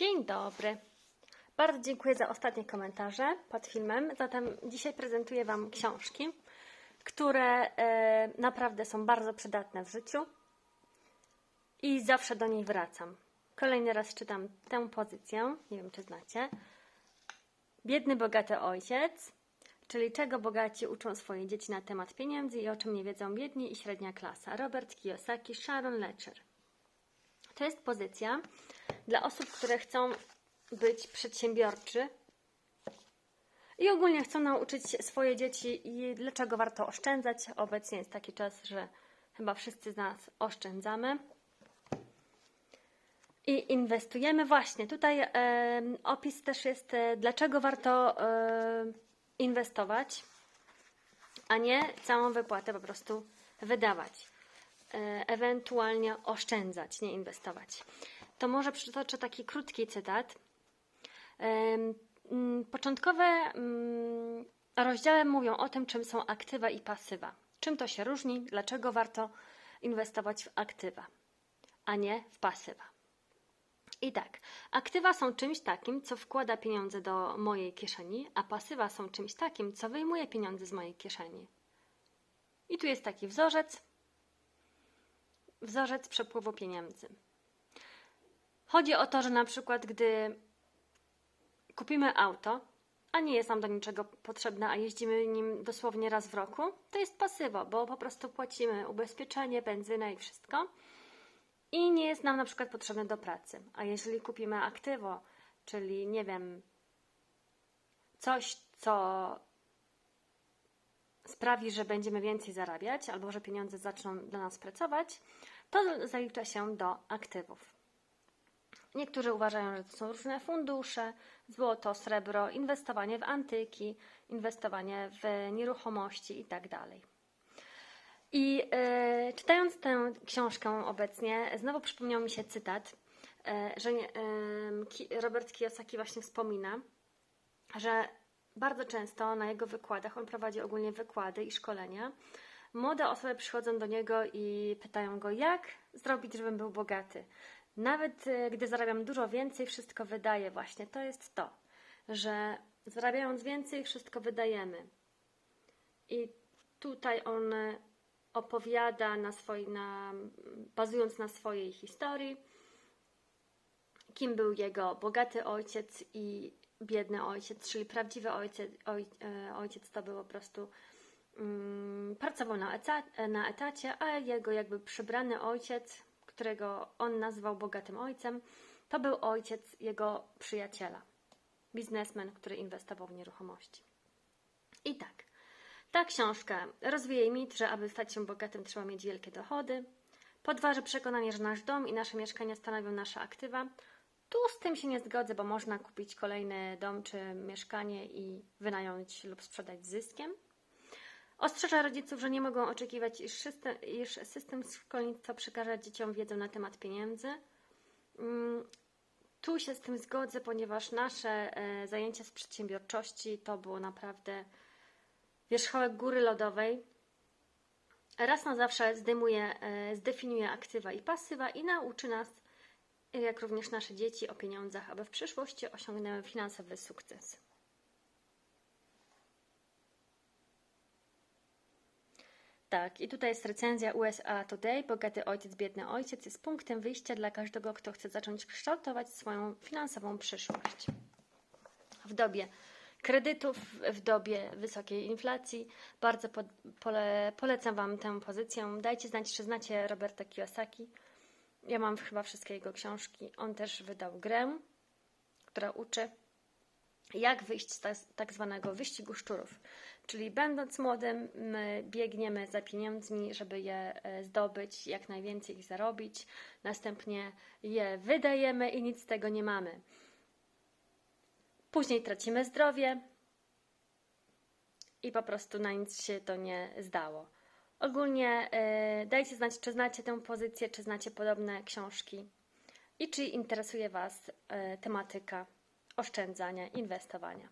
Dzień dobry. Bardzo dziękuję za ostatnie komentarze pod filmem. Zatem dzisiaj prezentuję Wam książki, które e, naprawdę są bardzo przydatne w życiu i zawsze do niej wracam. Kolejny raz czytam tę pozycję, nie wiem czy znacie. Biedny, bogaty ojciec, czyli czego bogaci uczą swoje dzieci na temat pieniędzy i o czym nie wiedzą biedni i średnia klasa. Robert Kiyosaki, Sharon Lecher. To jest pozycja dla osób, które chcą być przedsiębiorczy i ogólnie chcą nauczyć swoje dzieci, i dlaczego warto oszczędzać. Obecnie jest taki czas, że chyba wszyscy z nas oszczędzamy. I inwestujemy właśnie. Tutaj e, opis też jest, e, dlaczego warto e, inwestować, a nie całą wypłatę po prostu wydawać. E, ewentualnie oszczędzać, nie inwestować. To może przytoczę taki krótki cytat. Mm, Początkowe mm, rozdziały mówią o tym, czym są aktywa i pasywa. Czym to się różni, dlaczego warto inwestować w aktywa, a nie w pasywa. I tak, aktywa są czymś takim, co wkłada pieniądze do mojej kieszeni, a pasywa są czymś takim, co wyjmuje pieniądze z mojej kieszeni. I tu jest taki wzorzec, wzorzec przepływu pieniędzy. Chodzi o to, że na przykład, gdy kupimy auto, a nie jest nam do niczego potrzebne, a jeździmy nim dosłownie raz w roku, to jest pasywo, bo po prostu płacimy ubezpieczenie, benzynę i wszystko. I nie jest nam na przykład potrzebne do pracy. A jeżeli kupimy aktywo, czyli nie wiem, coś, co sprawi, że będziemy więcej zarabiać, albo że pieniądze zaczną dla nas pracować, to zalicza się do aktywów. Niektórzy uważają, że to są różne fundusze, złoto, srebro, inwestowanie w antyki, inwestowanie w nieruchomości itd. I e, czytając tę książkę obecnie, znowu przypomniał mi się cytat, e, że Ki- Robert Kiyosaki właśnie wspomina, że bardzo często na jego wykładach, on prowadzi ogólnie wykłady i szkolenia, młode osoby przychodzą do niego i pytają go, jak zrobić, żebym był bogaty. Nawet e, gdy zarabiam dużo więcej, wszystko wydaję właśnie. To jest to, że zarabiając więcej, wszystko wydajemy. I tutaj on opowiada na swoi, na, bazując na swojej historii, kim był jego bogaty ojciec i biedny ojciec, czyli prawdziwy ojciec, oj, e, ojciec to był po prostu mm, pracował na, na etacie, a jego jakby przybrany ojciec, którego on nazwał bogatym ojcem, to był ojciec jego przyjaciela, biznesmen, który inwestował w nieruchomości. I tak, ta książka rozwija mit, że aby stać się bogatym trzeba mieć wielkie dochody, podważy przekonanie, że nasz dom i nasze mieszkania stanowią nasze aktywa. Tu z tym się nie zgodzę, bo można kupić kolejny dom czy mieszkanie i wynająć lub sprzedać z zyskiem. Ostrzeża rodziców, że nie mogą oczekiwać, iż system, iż system szkolnictwa przekaże dzieciom wiedzę na temat pieniędzy. Mm, Tu się z tym zgodzę, ponieważ nasze e, zajęcia z przedsiębiorczości to było naprawdę wierzchołek góry lodowej. Raz na zawsze e, zdefiniuje aktywa i pasywa i nauczy nas, jak również nasze dzieci, o pieniądzach, aby w przyszłości osiągnęły finansowy sukces. Tak, i tutaj jest recenzja USA Today. Bogaty ojciec, biedny ojciec jest punktem wyjścia dla każdego, kto chce zacząć kształtować swoją finansową przyszłość. W dobie kredytów, w dobie wysokiej inflacji bardzo po, pole, polecam Wam tę pozycję. Dajcie znać, czy znacie Roberta Kiyosaki. Ja mam chyba wszystkie jego książki. On też wydał grę, która uczy jak wyjść z tak- zwanego wyścigu szczurów. Czyli będąc młodym, my biegniemy za pieniędzmi, żeby je e, zdobyć, jak najwięcej ich zarobić. Następnie je wydajemy i nic z tego nie mamy. Później tracimy zdrowie i po prostu na nic się to nie zdało. Ogólnie e, dajcie znać, czy znacie tę pozycję, czy znacie podobne książki i czy interesuje Was e, tematyka oszczędzania, inwestowania.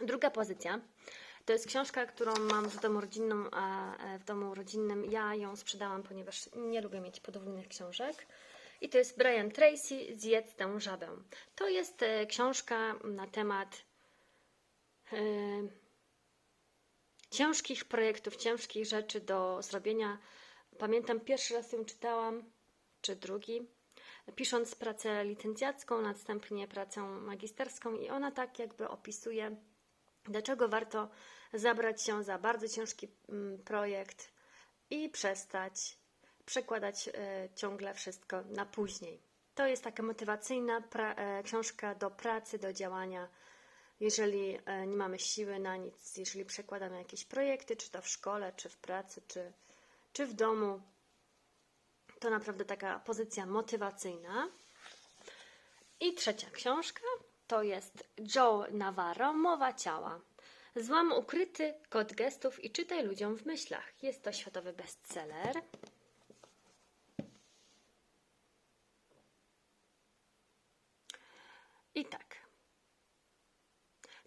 Druga pozycja to jest książka, którą mam w domu rodzinnym, a e, w domu rodzinnym ja ją sprzedałam, ponieważ nie lubię mieć podwójnych książek. I to jest Brian Tracy, Zjedz tę żabę. To jest e, książka na temat e, ciężkich projektów, ciężkich rzeczy do zrobienia. Pamiętam, pierwszy raz ją czytałam, czy drugi, pisząc pracę licencjacką, następnie pracę magisterską, i ona tak jakby opisuje, dlaczego warto zabrać się za bardzo ciężki mm, projekt i przestać przekładać e, ciągle wszystko na później. To jest taka motywacyjna e, książka do pracy, do działania. Jeżeli e, nie mamy siły na nic, jeżeli przekładamy jakieś projekty, czy to w szkole, czy w pracy, czy, czy w domu, to naprawdę taka pozycja motywacyjna. I trzecia książka to jest Joe Navarro, Mowa ciała. Złam ukryty kod gestów i czytaj ludziom w myślach. Jest to światowy bestseller. I tak.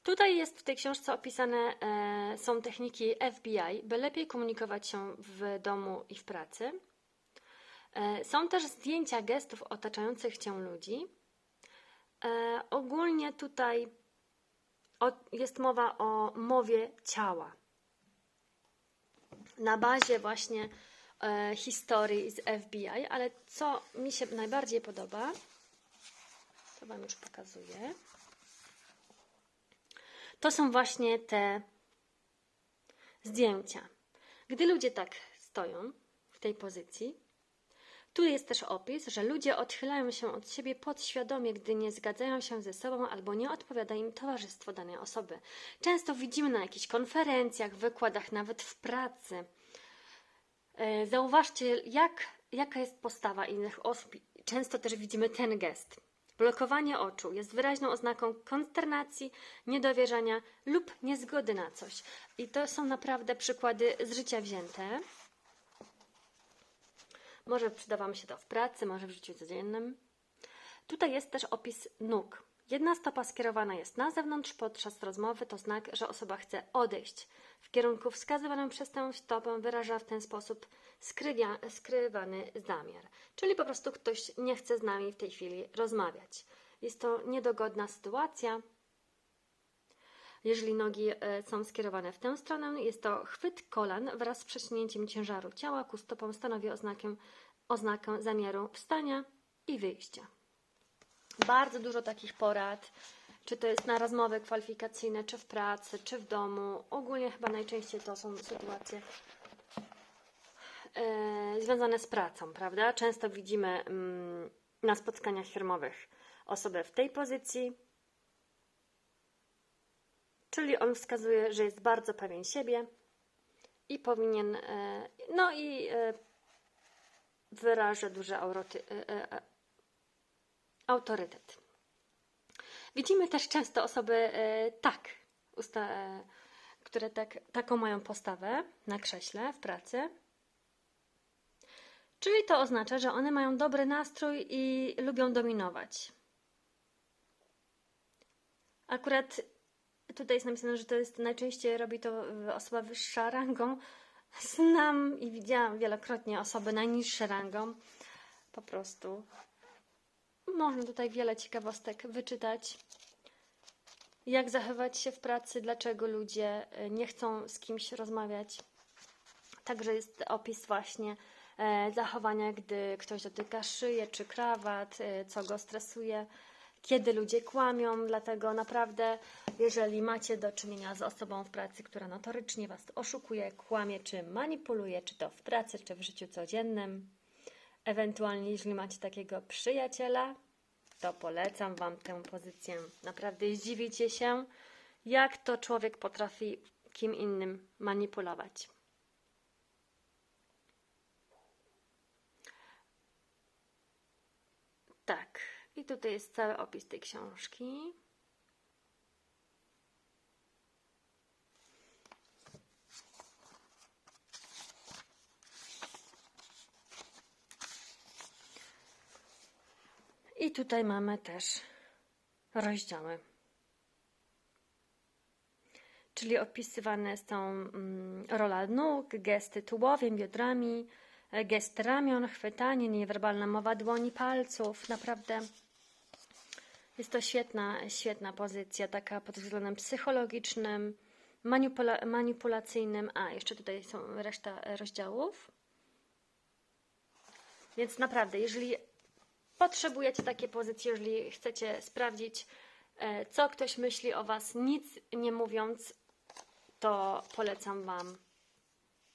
Tutaj jest w tej książce opisane e, są techniki FBI, by lepiej komunikować się w domu i w pracy. E, są też zdjęcia gestów otaczających cię ludzi. E, ogólnie tutaj jest mowa o mowie ciała. Na bazie właśnie e, historii z FBI, ale co mi się najbardziej podoba, to Wam już pokazuję. To są właśnie te zdjęcia. Gdy ludzie tak stoją w tej pozycji, tu jest też opis, że ludzie odchylają się od siebie podświadomie, gdy nie zgadzają się ze sobą albo nie odpowiada im towarzystwo danej osoby. Często widzimy na jakichś konferencjach, wykładach, nawet w pracy. E, Zauważcie, jak, jaka jest postawa innych osób. Często też widzimy ten gest. Blokowanie oczu jest wyraźną oznaką konsternacji, niedowierzania lub niezgody na coś. I to są naprawdę przykłady z życia wzięte. Może przyda Wam się to w pracy, może w życiu codziennym. Tutaj jest też opis nóg. Jedna stopa skierowana jest na zewnątrz podczas rozmowy, to znak, że osoba chce odejść. W kierunku wskazywanym przez tę stopę wyraża w ten sposób skrywia, skrywany zamiar. Czyli po prostu ktoś nie chce z nami w tej chwili rozmawiać. Jest to niedogodna sytuacja. Jeżeli nogi e, są skierowane w tę stronę, jest to chwyt kolan wraz z przesunięciem ciężaru ciała ku stopom stanowi oznakę, oznakę zamiaru wstania i wyjścia. Bardzo dużo takich porad, czy to jest na rozmowy kwalifikacyjne, czy w pracy, czy w domu. Ogólnie chyba najczęściej to są sytuacje e, związane z pracą, prawda? Często widzimy mm, na spotkaniach firmowych osobę w tej pozycji, czyli on wskazuje, że jest bardzo pewien siebie i powinien, e, no i e, wyraża duży e, autorytet. Widzimy też często osoby tak, które tak, taką mają postawę na krześle w pracy. Czyli to oznacza, że one mają dobry nastrój i lubią dominować. Akurat tutaj jest napisane, że to jest najczęściej robi to osoba wyższa rangą. Znam i widziałam wielokrotnie osoby najniższe rangą. Po prostu można tutaj wiele ciekawostek wyczytać. Jak zachowywać się w pracy, dlaczego ludzie e, nie chcą z kimś rozmawiać. Także jest opis właśnie e, zachowania, gdy ktoś dotyka szyję czy krawat, e, co go stresuje, kiedy ludzie kłamią. Dlatego naprawdę, jeżeli macie do czynienia z osobą w pracy, która notorycznie Was oszukuje, kłamie czy manipuluje, czy to w pracy, czy w życiu codziennym, ewentualnie jeżeli macie takiego przyjaciela, to polecam Wam tę pozycję. Naprawdę zdziwicie się, jak to człowiek potrafi kim innym manipulować. Tak, i tutaj jest cały opis tej książki. I tutaj mamy też rozdziały. Czyli opisywane są mm, rola nóg, gesty tułowiem, biodrami, e, gest ramion, chwytanie, niewerbalna mowa dłoni, palców. Naprawdę jest to świetna, świetna pozycja, taka pod względem psychologicznym, manipula- manipulacyjnym. A, jeszcze tutaj są reszta rozdziałów. Więc naprawdę, jeżeli potrzebujecie takiej pozycji, jeżeli chcecie sprawdzić, e, co ktoś myśli o Was, nic nie mówiąc, to polecam Wam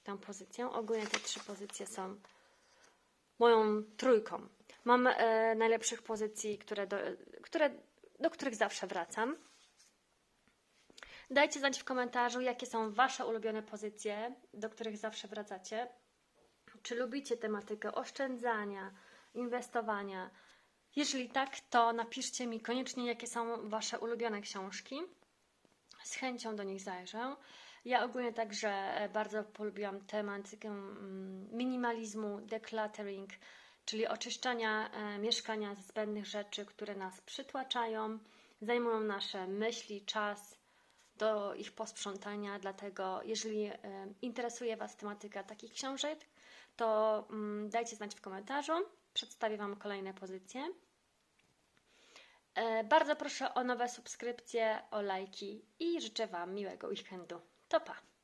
tę pozycję. Ogólnie te trzy pozycje są moją trójką. Mam e, najlepszych pozycji, które do, które, do których zawsze wracam. Dajcie znać w komentarzu, jakie są Wasze ulubione pozycje, do których zawsze wracacie. Czy lubicie tematykę oszczędzania, inwestowania? Jeżeli tak, to napiszcie mi koniecznie, jakie są Wasze ulubione książki. Z chęcią do nich zajrzę. Ja ogólnie także e, bardzo polubiłam tematykę mm, minimalizmu, decluttering, czyli oczyszczania e, mieszkania ze zbędnych rzeczy, które nas przytłaczają, zajmują nasze myśli, czas do ich posprzątania. Dlatego, jeżeli e, interesuje Was tematyka takich książek, to mm, dajcie znać w komentarzu. Przedstawię Wam kolejne pozycje. E, Bardzo proszę o nowe subskrypcje, o lajki i życzę Wam miłego weekendu. To pa!